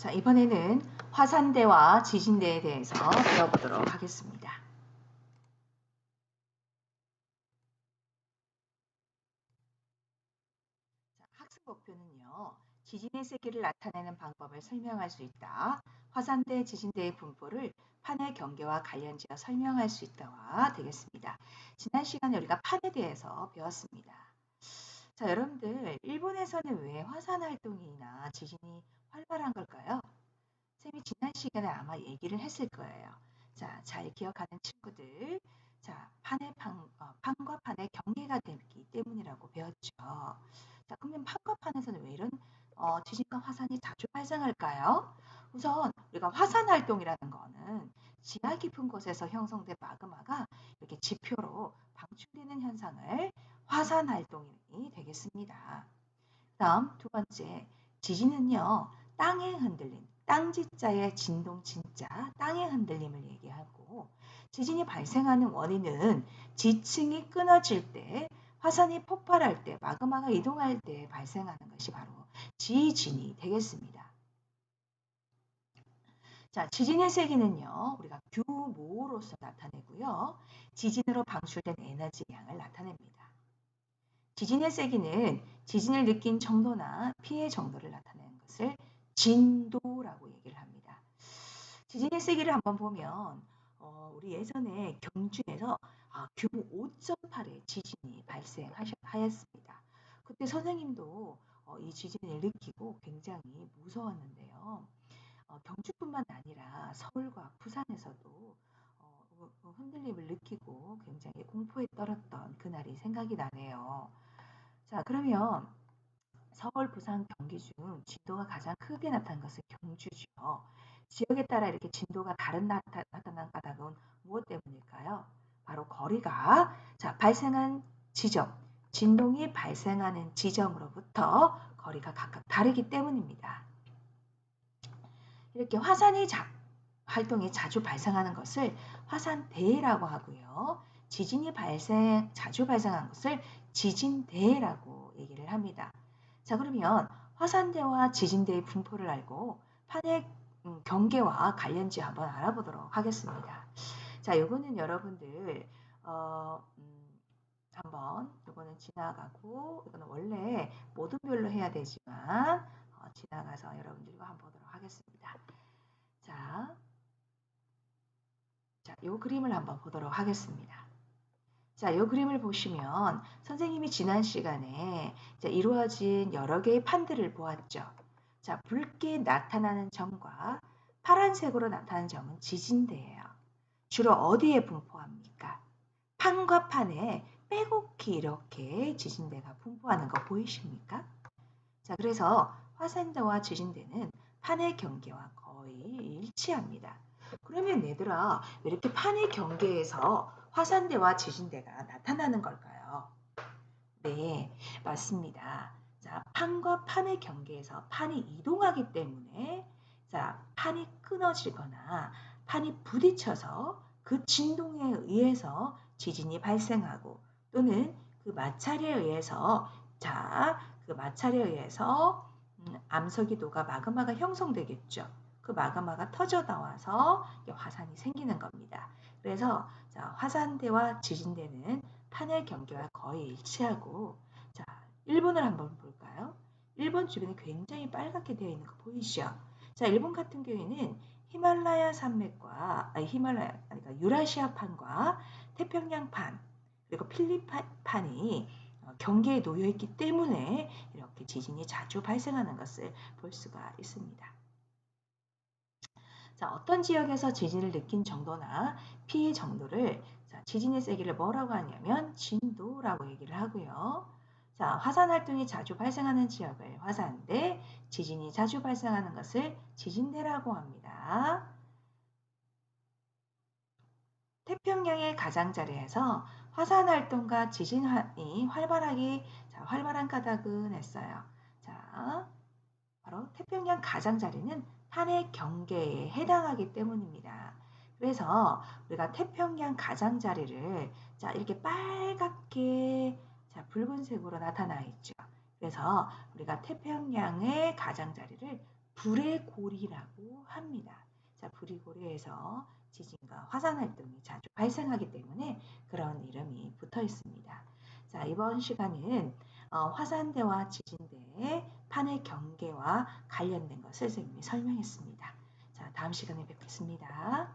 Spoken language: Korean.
자, 이번에는 화산대와 지진대에 대해서 배워보도록 하겠습니다. 자, 학습 목표는요. 지진의 세기를 나타내는 방법을 설명할 수 있다. 화산대, 지진대의 분포를 판의 경계와 관련지어 설명할 수 있다와 되겠습니다. 지난 시간에 우리가 판에 대해서 배웠습니다. 자, 여러분들 일본에서는 왜 화산 활동이나 지진이 활발한 걸까요? 쌤이 지난 시간에 아마 얘기를 했을 거예요. 자, 잘 기억하는 친구들. 자, 판의 판, 어, 판과 판의 경계가 되기 때문이라고 배웠죠. 자, 그러면 판과 판에서는 왜 이런 어, 지진과 화산이 자주 발생할까요? 우선 우리가 화산 활동이라는 거는 지하 깊은 곳에서 형성된 마그마가 이렇게 지표로 방출되는 현상을 화산 활동이 되겠습니다. 다음 두 번째 지진은요 땅의 흔들림 땅지자의 진동 진짜 땅의 흔들림을 얘기하고 지진이 발생하는 원인은 지층이 끊어질 때 화산이 폭발할 때 마그마가 이동할 때 발생하는 것이 바로 지진이 되겠습니다. 자, 지진의 세기는요, 우리가 규모로서 나타내고요. 지진으로 방출된 에너지 양을 나타냅니다. 지진의 세기는 지진을 느낀 정도나 피해 정도를 나타내는 것을 진도라고 얘기를 합니다. 지진의 세기를 한번 보면 어, 우리 예전에 경주에서 아, 규모 5.8의 지진이 발생하였습니다. 그때 선생님도 어, 이 지진을 느끼고 굉장히 무서웠는데요. 어, 경주뿐만 아니라 서울과 부산에서도 어, 흔들림을 느끼고 굉장히 공포에 떨었던 그날이 생각이 나네요. 자, 그러면 서울, 부산, 경기 중 진도가 가장 크게 나타난 것은 경주죠. 지역에 따라 이렇게 진도가 다른 나타, 나타난 까닭은 무엇 때문일까요? 바로 거리가 자, 발생한 지점, 진동이 발생하는 지점으로부터 거리가 각각 다르기 때문입니다. 이렇게 화산이 자, 활동이 자주 발생하는 것을 화산대라고 하고요. 지진이 발생 자주 발생한 것을 지진대라고 얘기를 합니다. 자 그러면 화산대와 지진대의 분포를 알고 판의 음, 경계와 관련지 한번 알아보도록 하겠습니다. 자 요거는 여러분들 어, 음, 한번 요거는 지나가고 이거는 원래 모든 별로 해야 되지만 어, 지나가서 여러분들과 한번 보도록 하겠습니다. 자, 자, 요 그림을 한번 보도록 하겠습니다. 자, 이 그림을 보시면 선생님이 지난 시간에 이루어진 여러 개의 판들을 보았죠. 자, 붉게 나타나는 점과 파란색으로 나타나는 점은 지진대예요. 주로 어디에 분포합니까? 판과 판에 빼곡히 이렇게 지진대가 분포하는 거 보이십니까? 자, 그래서 화산대와 지진대는 판의 경계와 거의 일치합니다. 그러면 얘들아 왜 이렇게 판의 경계에서 화산대와 지진대가 나타나는 걸까요? 네, 맞습니다. 자, 판과 판의 경계에서 판이 이동하기 때문에 자, 판이 끊어지거나 판이 부딪혀서 그 진동에 의해서 지진이 발생하고 또는 그 마찰에 의해서 자, 그 마찰에 의해서 음, 암석이도가 마그마가 형성되겠죠. 그 마그마가 터져 나와서 화산이 생기는 겁니다. 그래서 자, 화산대와 지진대는 판의 경계와 거의 일치하고 자, 일본을 한번 볼까요? 일본 주변에 굉장히 빨갛게 되어 있는 거 보이시죠? 자, 일본 같은 경우에는 히말라야 산맥과 아니 히말라야 그러니까 유라시아판과 태평양판 그리고 필리판이 어, 경계에 놓여 있기 때문에 이렇게 지진이 자주 발생하는 것을 볼 수가 있습니다. 자, 어떤 지역에서 지진을 느낀 정도나 피해 정도를 자, 지진의 세기를 뭐라고 하냐면 진도라고 얘기를 하고요. 자, 화산 활동이 자주 발생하는 지역을 화산대, 지진이 자주 발생하는 것을 지진대라고 합니다. 태평양의 가장자리에서 화산 활동과 지진이 활발하게 자, 활발한 까닭은 했어요. 자, 바로 태평양 가장자리는 탄의 경계에 해당하기 때문입니다. 그래서 우리가 태평양 가장자리를 자 이렇게 빨갛게 자 붉은색으로 나타나 있죠. 그래서 우리가 태평양의 가장자리를 불의 고리라고 합니다. 자, 불의 고리에서 지진과 화산 활동이 자주 발생하기 때문에 그런 이름이 붙어 있습니다. 자, 이번 시간은 어, 화산대와 지진대의 판의 경계와 관련된 것을 선생님이 설명했습니다. 자, 다음 시간에 뵙겠습니다.